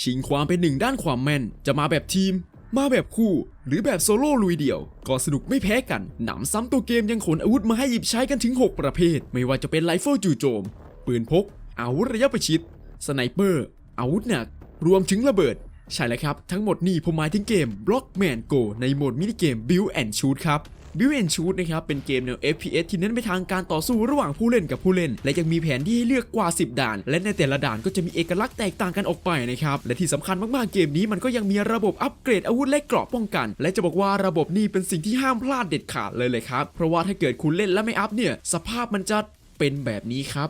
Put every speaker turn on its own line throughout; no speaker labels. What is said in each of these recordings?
ชิงความเป็นหนึ่งด้านความแม่น จะมาแบบทีม มาแบบคู่ หรือแบบโซโล่ลุยเดี่ยว ก็สนุกไม่แพ้กัน หนำซ้ำตัวเกมยังขนอาวุธมาให้หยิบใช้กันถึง 6 ประเภท ไม่ว่าจะเป็นไรเฟิลจู่โจม ปืนพก อาวุธระยะประชิด สไนเปอร์ อาวุธหนัก รวมถึงระเบิด ใช่แล้วครับ ทั้งหมดนี่ผมหมายถึงเกม Blockman Go ในโหมดมินิเกม Build and Shoot ครับ Build and Shoot นะครับเป็นเกมแนว FPS ที่เน้นไปทางการต่อสู้ระหว่างผู้เล่นกับผู้เล่น และยังมีแผนที่ให้เลือกกว่า 10 ด่าน และในแต่ละด่านก็จะมีเอกลักษณ์แตกต่างกันออกไปนะครับและที่สำคัญมากๆเกมนี้มันก็ยังมีระบบอัปเกรดอาวุธและเกราะป้องกัน และจะบอกว่าระบบนี้เป็นสิ่งที่ห้ามพลาดเด็ดขาดเลยเลยครับเพราะว่าถ้าเกิดคุณเล่นแล้วไม่อัพเนี่ยสภาพมันจะเป็นแบบนี้ครับ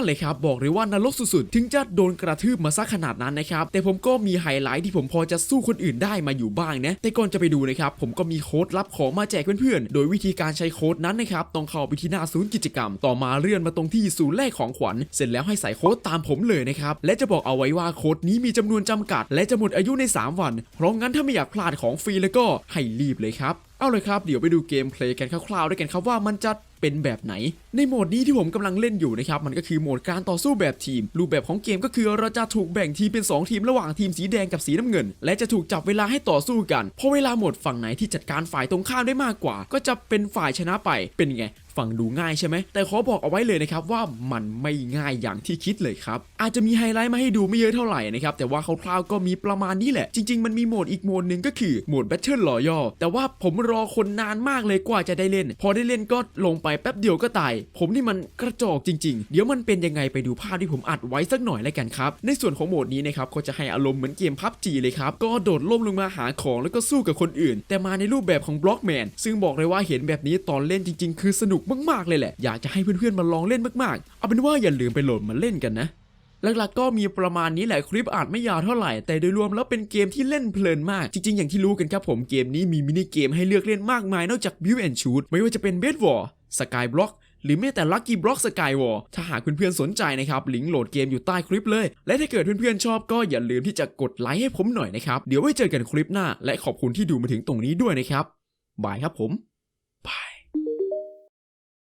นั่นเลยครับ บอกเลยว่านรกสุดๆ ถึงจะโดนกระทืบมาซะขนาดนั้นนะครับ แต่ผมก็มีไฮไลท์ที่ผมพอจะสู้คนอื่นได้มาอยู่บ้างนะ แต่ก่อนจะไปดูนะครับ ผมก็มีโค้ดลับของมาแจกเพื่อนๆ โดยวิธีการใช้โค้ดนั้นนะครับ ต้องเข้าไปที่หน้าศูนย์กิจกรรม ต่อมาเลื่อนมาตรงที่ศูนย์แลกของขวัญ เสร็จแล้วให้ใส่โค้ดตามผมเลยนะครับ และจะบอกเอาไว้ว่าโค้ดนี้มีจำนวนจำกัด และจะหมดอายุใน 3 วัน เพราะงั้นถ้าไม่อยากพลาดของฟรีแล้วก็ให้รีบเลยครับ เอาเลยครับ เดี๋ยวไปดูเกมเพลย์กันคร่าวๆด้วยกันครับว่ามันจะเป็นแบบไหน ในโหมดนี้ที่ผมกำลังเล่นอยู่นะครับ มันก็คือโหมดการต่อสู้แบบทีม รูปแบบของเกมก็คือเราจะถูกแบ่งทีมเป็น 2 ทีมระหว่างทีมสีแดงกับสีน้ำเงิน และจะถูกจับเวลาให้ต่อสู้กันพอเวลาหมดฝั่งไหนที่จัดการฝ่ายตรงข้ามได้มากกว่า ก็จะเป็นฝ่ายชนะไปเป็นไง ฟังดูง่ายใช่ไหมแต่ขอบอกเอาไว้เลยนะครับว่ามันไม่ง่ายอย่างที่คิดเลยครับอาจจะมีไฮไลท์มาให้ดูไม่เยอะเท่าไหร่นะครับแต่ว่าคร่าวๆก็มีประมาณนี้แหละ จริง ๆ มันมีโหมดอีกโหมดหนึ่งก็คือโหมด Battle Royale แต่ว่าผมรอคนนานมากเลยกว่าจะได้เล่น พอได้เล่นก็ลงไปแป๊บเดียวก็ตาย ผมนี่มันกระจอกจริง ๆ เดี๋ยวมันเป็นยังไงไปดูภาพที่ผมอัดไว้สักหน่อยแล้วกันครับในส่วนของโหมดนี้นะครับก็จะให้อารมณ์เหมือนเกมพับจีเลยครับก็โดดล่มลงมาหาของแล้วก็สู้กับคนอื่น แต่มาในรูปแบบของบล็อกแมนซึ่งบอกเลยว่าเห็นแบบนี้ตอนเล่นจริง ๆ คือสนุกมากๆเลยแหละ อยากจะให้เพื่อนๆมาลองเล่นมากๆ เอาเป็นว่าอย่าลืมไปโหลดมาเล่นกันนะหลักๆก็มีประมาณนี้แหละคลิปอาจไม่ยาวเท่าไหร่ แต่โดยรวมแล้วเป็นเกมที่เล่นเพลินมาก จริงๆ อย่างที่รู้กันครับผมเกมนี้มีมินิเกมให้เลือกเล่นมากมายนอกจาก Build and Shoot ไม่ว่าจะเป็น Bed War Skyblock หรือแม้แต่ Lucky Block Skywall ถ้าหากเพื่อนๆสนใจนะครับลิงก์โหลดเกมอยู่ใต้คลิปเลย และถ้าเกิดเพื่อนๆชอบก็อย่าลืมที่จะกดไลค์ให้ผมหน่อยนะครับเดี๋ยวไว้เจอกันคลิปหน้า และขอบคุณที่ดูมาถึงตรงนี้ด้วยนะครับบายครับผมบาย